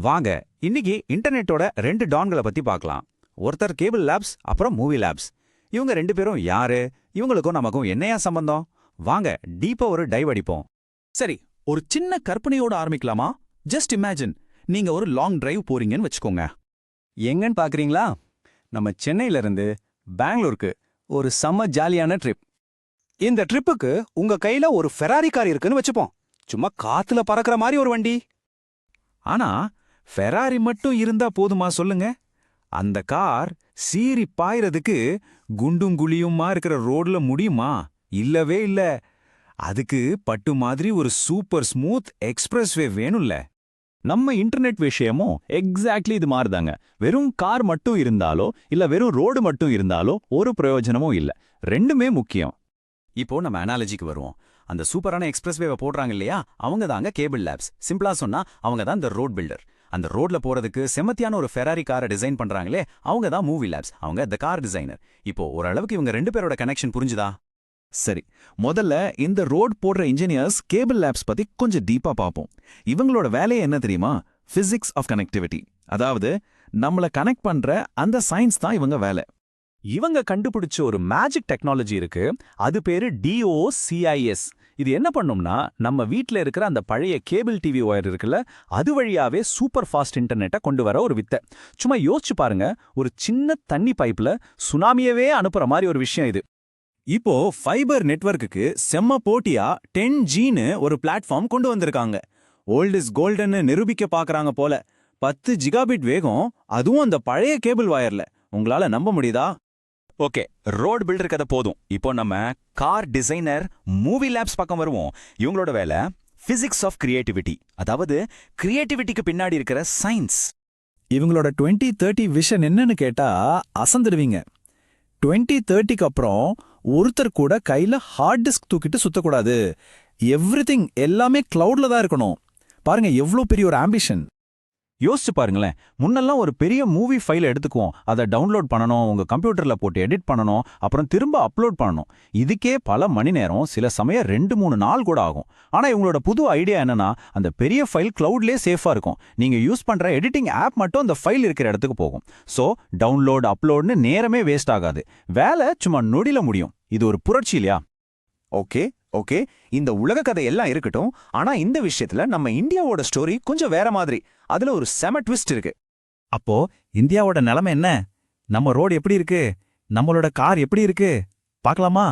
வாங்க இன்னைக்கு இன்டர்நெட்டோட ரெண்டு டான்களை பத்தி பார்க்கலாம். ஒருத்தர் கேபிள் லேப்ஸ் அப்புறம் மூவி லேப்ஸ். இவங்க ரெண்டு பேரும் யாரு? இவங்களுக்கும் நமக்கும் என்னையா சம்பந்தம்? வாங்க டீப்பா ஒரு டைவ் அடிப்போம். சரி ஒரு சின்ன கற்பனையோட ஆரம்பிக்கலாமா? ஜஸ்ட் இமேஜின் நீங்க ஒரு லாங் டிரைவ் போறீங்கன்னு வச்சுக்கோங்க. எங்கன்னு பாக்குறீங்களா? நம்ம சென்னையில இருந்து பெங்களூருக்கு ஒரு செம்ம ஜாலியான ட்ரிப் இந்த ட்ரிப்புக்கு உங்க கையில ஒரு ஃபெராரி கார் இருக்குன்னு வச்சுப்போம். சும்மா காத்துல பறக்கிற மாதிரி ஒரு வண்டி. ஆனா ஃபெராரி மட்டும் இருந்தா போதுமா சொல்லுங்க? அந்த கார் சீறி பாயறதுக்கு குண்டும் குழியுமா இருக்கிற ரோட்ல முடியுமா? இல்லவே இல்ல. அதுக்கு பட்டு மாதிரி ஒரு சூப்பர் ஸ்மூத் எக்ஸ்பிரஸ்வே வேணும்ல. நம்ம இன்டர்நெட் விஷயமும் எக்ஸாக்ட்லி இது மாதிரிதாங்க வெறும் கார் மட்டும் இருந்தாலோ இல்ல வெறும் ரோடு மட்டும் இருந்தாலோ ஒரு பிரயோஜனமும் இல்ல. ரெண்டுமே முக்கியம். இப்போ நம்ம அனாலஜிக்கு வருவோம். அந்த சூப்பரான எக்ஸ்பிரஸ்வேவை போடுறாங்க இல்லையா? அவங்க தாங்க கேபிள் லேப்ஸ். சிம்பிளா சொன்னா அவங்க தான் இந்த ரோட் பில்டர். அந்த ரோட்ல போறதுக்கு செமத்தியான ஒரு ஃபெராரி காரை டிசைன் பண்றாங்களே அவங்க தான் மூவி லேப்ஸ் அவங்க த கார் டிசைனர் இப்போ ஓரளவுக்கு இவங்க ரெண்டு பேரோட கனெக்ஷன் புரிஞ்சுதா? சரி முதல்ல இந்த ரோட் போடுற இன்ஜினியர்ஸ் கேபிள் லேப்ஸ் பத்தி கொஞ்சம் டீப்பா பார்ப்போம். இவங்களோட வேலையே என்ன தெரியுமா? பிசிக்ஸ் ஆஃப் கனெக்டிவிட்டி அதாவது நம்மள கனெக்ட் பண்ற அந்த சயின்ஸ் தான் இவங்க வேலை. இவங்க கண்டுபிடிச்ச ஒரு மேஜிக் டெக்னாலஜி இருக்கு. அது பேரு டிஓசிஐஎஸ் இது என்ன பண்ணும்னா நம்ம வீட்ல இருக்கிற அந்த பழைய கேபிள் டிவி ஒயர் இருக்குல்ல அது வழியாவே சூப்பர் ஃபாஸ்ட் இன்டர்நெட்டை கொண்டு வர ஒரு வித்தை. சும்மா யோசிச்சு பாருங்க ஒரு சின்ன தண்ணி பைப்ல சுனாமியவே அனுப்புற மாதிரி ஒரு விஷயம் இது. இப்போ ஃபைபர் நெட்வொர்க்குக்கு செம்ம போட்டியா டென் ஜின்னு ஒரு பிளாட்ஃபார்ம் கொண்டு வந்திருக்காங்க. ஓல்டு இஸ் கோல்டன்னு நிரூபிக்க பாக்குறாங்க போல. பத்து ஜிகாபிட் வேகம் அதுவும் அந்த பழைய கேபிள் வயர்ல உங்களால நம்ப முடியுதா? ஓகே ரோட் பில்டர் கதை போதும். இப்போ நம்ம கார் டிசைனர் மூவி லேப்ஸ் பக்கம் வருவோம். இவங்களோட வேலை பிசிக்ஸ் ஆஃப் கிரியேட்டிவிட்டி அதாவது கிரியேட்டிவிட்டிக்கு பின்னாடி இருக்கிற சயின்ஸ் இவங்களோட டுவெண்ட்டி தேர்ட்டி விஷன் என்னன்னு கேட்டா அசந்துடுவீங்க. டுவெண்ட்டி தேர்ட்டிக்கு அப்புறம் ஒருத்தர் கூட கையில ஹார்ட் டிஸ்க் தூக்கிட்டு சுத்தக்கூடாது. எவ்ரிதிங் எல்லாமே கிளவுட்ல தான் இருக்கணும். பாருங்க எவ்வளோ பெரிய ஒரு ஆம்பிஷன் யோசிச்சு பாருங்களேன். முன்னெல்லாம் ஒரு பெரிய மூவி ஃபைல் எடுத்துக்குவோம். அதை டவுன்லோட் பண்ணணும் உங்க கம்ப்யூட்டர்ல போட்டு எடிட் பண்ணணும் அப்புறம் திரும்ப அப்லோட் பண்ணணும். இதுக்கே பல மணி நேரம் சில சமயம் ரெண்டு மூணு நாள் கூட ஆகும். ஆனா இவங்களோட புது ஐடியா என்னன்னா அந்த பெரிய ஃபைல் கிளவுட்லேயே சேஃபா இருக்கும். நீங்க யூஸ் பண்ற எடிட்டிங் ஆப் மட்டும் அந்த ஃபைல் இருக்கிற இடத்துக்கு போகும். சோ டவுன்லோட் அப்லோட்னு நேரமே வேஸ்ட் ஆகாது. வேலை சும்மா நொடியில முடியும். இது ஒரு புரட்சி இல்லையா? ஓகே. ஓகே? இந்த உலக கதை எல்லாம் இருக்கட்டும் ஆனா இந்த விஷயத்துல நம்ம இந்தியாவோட ஸ்டோரி கொஞ்சம் வேற மாதிரி. அதுல ஒரு செம ட்விஸ்ட் இருக்கு. அப்போ இந்தியாவோட நிலைமை என்ன? நம்ம ரோடு எப்படி இருக்கு? நம்மளோட கார் எப்படி இருக்கு? பார்க்கலாமா?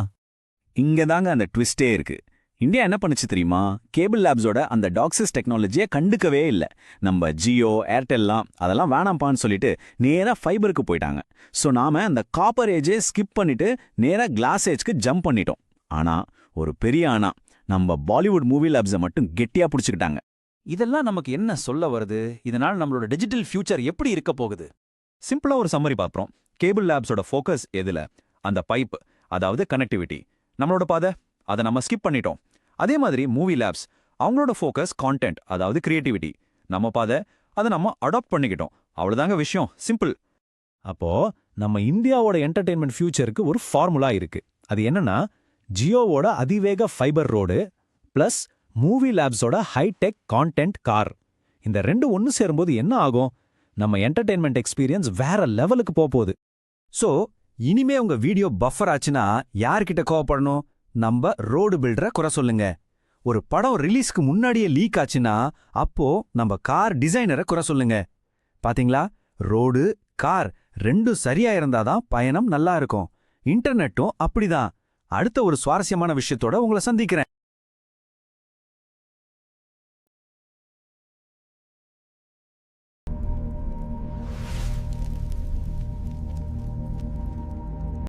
இங்க தாங்க அந்த ட்விஸ்டே இருக்கு. இந்தியா என்ன பண்ணுச்சு தெரியுமா? கேபிள் லேப்ஸோட அந்த டாக்ஸிஸ் டெக்னாலஜியை கண்டுக்கவே இல்லை. நம்ம ஜியோ ஏர்டெல்லாம் அதெல்லாம் வேணாம்ப்பான்னு சொல்லிட்டு நேரா ஃபைபருக்கு போயிட்டாங்க. ஸோ நாம அந்த காப்பர் ஏஜே ஸ்கிப் பண்ணிட்டு நேரா கிளாஸ் ஏஜ்க்கு ஜம்ப் பண்ணிட்டோம். ஆனா ஒரு பெரிய ஆனா நம்ம பாலிவுட் மூவி லேப்ஸை மட்டும் கெட்டியா பிடிச்சுக்கிட்டாங்க. இதெல்லாம் நமக்கு என்ன சொல்ல வருது? இதனால நம்மளோட டிஜிட்டல் ஃபியூச்சர் எப்படி இருக்க போகுது? சிம்பிளா ஒரு சம்மரி பார்ப்போம் கேபிள் லேப்ஸோட ஃபோக்கஸ் எதுல? அந்த பைப் அதாவது கனெக்டிவிட்டி. நம்மளோட பாதை? அதை நம்ம ஸ்கிப் பண்ணிட்டோம். அதே மாதிரி மூவி லேப்ஸ் அவங்களோட ஃபோக்கஸ் கான்டென்ட் அதாவது கிரியேட்டிவிட்டி நம்ம பாதை அதை நம்ம அடாப்ட் பண்ணிக்கிட்டோம். அவ்வளவுதாங்க விஷயம். சிம்பிள் அப்போ நம்ம இந்தியாவோட என்டர்டெயின்மெண்ட் ஃபியூச்சருக்கு ஒரு ஃபார்முலா இருக்கு. அது என்னன்னா ஜியோவோட அதிவேக ஃபைபர் ரோடு பிளஸ் மூவி லேப்ஸோட ஹைடெக் கான்டென்ட் கார். இந்த ரெண்டு ஒன்று சேரும்போது என்ன ஆகும்? நம்ம என்டர்டெயின்மெண்ட் எக்ஸ்பீரியன்ஸ் வேற லெவலுக்கு போகுது. சோ இனிமே உங்க வீடியோ பஃபர் ஆச்சுன்னா யார்கிட்ட கோவப்படணும்? நம்ம ரோடு பில்டரை குறை சொல்லுங்க. ஒரு படம் ரிலீஸ்க்கு முன்னாடியே லீக் ஆச்சுன்னா அப்போ நம்ம கார் டிசைனரை குறை சொல்லுங்க. பாத்தீங்களா? ரோடு கார் ரெண்டும் சரியா இருந்தாதான் பயணம் நல்லா இருக்கும். இன்டர்நெட்டும் அப்படிதான். அடுத்த ஒரு சுவாரஸ்யமான விஷயத்தோட உங்களை சந்திக்கிறேன்.